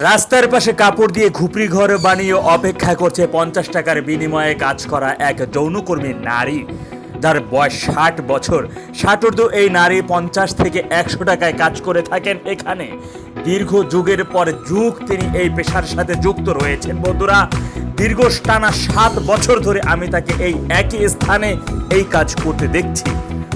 রাস্তার পাশে কাপড় দিয়ে ঘুপড়ি ঘর বানিয়ে অপেক্ষা করছে পঞ্চাশ টাকার বিনিময়ে কাজ করা এক যৌনকর্মী নারী। যার বয়স ষাট বছর। ষাটোর্ধ এই নারী পঞ্চাশ থেকে একশো টাকায় কাজ করে থাকেন এখানে। দীর্ঘ যুগের পর যুগ তিনি এই পেশার সাথে যুক্ত রয়েছেন। বন্ধুরা, দীর্ঘ টানা সাত বছর ধরে আমি তাকে এই একই স্থানে এই কাজ করতে দেখছি।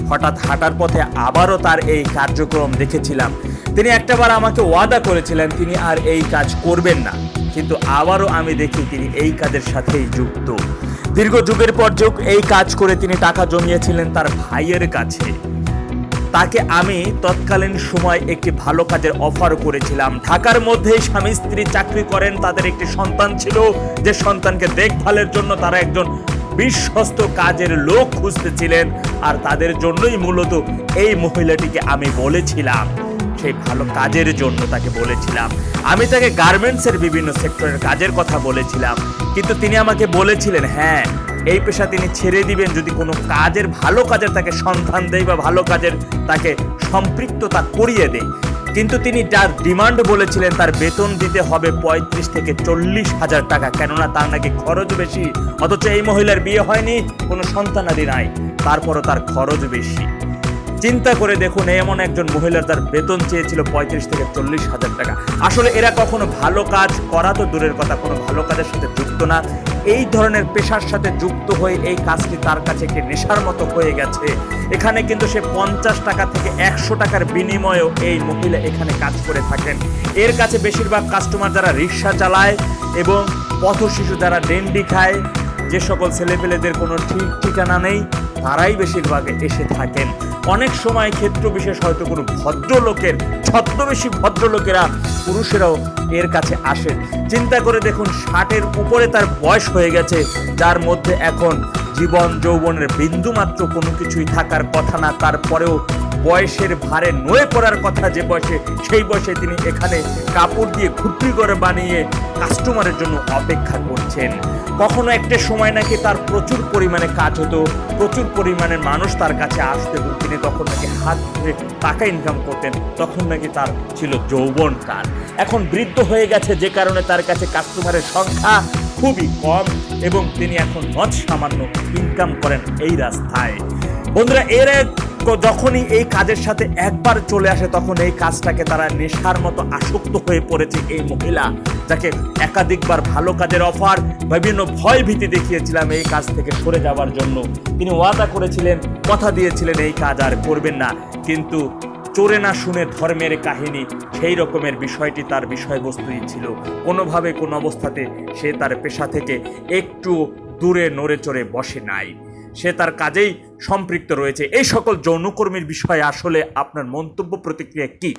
হঠাৎ হাঁটার পথে আবারও তার এই কার্যক্রম দেখেছিলাম। তিনি একটাবার আমাকে ওয়াদা করেছিলেন, তিনি আর এই কাজ করবেন না। কিন্তু আবারও আমি দেখি তিনি এই কাজের সাথেই যুক্ত। দীর্ঘ যুগের পর যুগ এই কাজ করে তিনি টাকা জমিয়েছিলেন তার ভাইয়ের কাছে। তাকে আমি তৎকালীন সময় একটি ভালো কাজের অফার করেছিলাম। ঢাকার মধ্যেই স্বামী স্ত্রী চাকরি করেন, তাদের একটি সন্তান ছিল। যে সন্তানকে দেখভালের জন্য তারা একজন বিশ্বস্ত কাজের লোক খুঁজতেছিলেন। আর তাদের জন্যই মূলত এই মহিলাটিকে আমি বলেছিলাম। সেই ভালো কাজের জন্য তাকে বলেছিলাম। আমি তাকে গার্মেন্টসের বিভিন্ন সেক্টরের কাজের কথা বলেছিলাম। কিন্তু তিনি আমাকে বলেছিলেন হ্যাঁ এই পেশা তিনি ছেড়ে দিবেন যদি কোনো কাজের ভালো কাজের তাকে সন্ধান দেয় বা ভালো কাজের তাকে সম্পৃক্ততা করিয়ে দেয়। কিন্তু তিনি যার ডিমান্ড বলেছিলেন, তার বেতন দিতে হবে পঁয়ত্রিশ থেকে চল্লিশ হাজার টাকা। কেননা তার নাকি খরচ বেশি। অথচ এই মহিলার বিয়ে হয়নি, কোনো সন্তানাদি নাই। তারপরও তার খরচ বেশি। চিন্তা করে দেখুন এমন একজন মহিলার তার বেতন চেয়েছিল পঁয়ত্রিশ থেকে চল্লিশ হাজার টাকা। আসলে এরা কখনো ভালো কাজ করা তো দূরের কথা, কোনো ভালো কাজের সাথে যুক্ত না। এই ধরনের পেশার সাথে যুক্ত হয়ে এই কাজটি তার কাছে একটি নেশার মতো হয়ে গেছে। এখানে কিন্তু সে পঞ্চাশ টাকা থেকে একশো টাকার বিনিময়েও এই মহিলা এখানে কাজ করে থাকেন। এর কাছে বেশিরভাগ কাস্টমার যারা রিক্সা চালায় এবং পথ শিশু যারা ডেন্ডি খায়, যে সকল ছেলেপেলেদের কোনো ঠিক ঠিকানা নেই, তারাই বেশিরভাগ এসে থাকেন। অনেক সময় ক্ষেত্র বিশেষ হয়তো কোনো ভদ্রলোকের, ছদ্মবেশী ভদ্রলোকেরা পুরুষেরাও এর কাছে আসেন। চিন্তা করে দেখুন, ষাটের উপরে তার বয়স হয়ে গেছে, যার মধ্যে এখন জীবন যৌবনের বিন্দুমাত্র কোনো কিছুই থাকার কথা না, তারপরেও বয়সের ভারে নয়ে পড়ার কথা যে বয়সে, সেই বয়সে তিনি এখানে কাপড় দিয়ে খুপড়ি করে বানিয়ে কাস্টমারের জন্য অপেক্ষা করছেন। কখনো একটা সময় নাকি তার প্রচুর পরিমাণে কাজ হতো, প্রচুর পরিমাণে মানুষ তার কাছে আসতে এবং তিনি তখন নাকি হাত ধরে টাকা ইনকাম করতেন, তখন নাকি তার ছিল যৌবন কাল। এখন বৃদ্ধ হয়ে গেছে, যে কারণে তার কাছে কাস্টমারের সংখ্যা খুবই কম এবং তিনি এখন নজ সামান্য ইনকাম করেন এই রাস্তায়। বন্ধুরা, এর যখনই এই কাজের সাথে একবার চলে আসে, তখন এই কাজটাকে তারা নেশার মতো আসক্ত হয়ে পড়েছে এই মহিলা, যাকে একাধিকবার ভালো কাজের অফার, বিভিন্ন ভয় ভীতি দেখিয়েছিলাম এই কাজ থেকে সরে যাওয়ার জন্য। তিনি ওয়াদা করেছিলেন, কথা দিয়েছিলেন, এই কাজ আর করবেন না। কিন্তু চোরে না শুনে ধর্মের কাহিনী, সেই রকমের বিষয়টি তার বিষয়বস্তুই ছিল। কোনোভাবে কোনো অবস্থাতে সে তার পেশা থেকে একটু দূরে নড়ে চড়ে বসে নাই। সে তার কাজেই সম্পৃক্ত রয়েছে। এই সকল যৌনকর্মীর বিষয়ে আসলে আপনার মন্তব্য প্রতিক্রিয়া কি?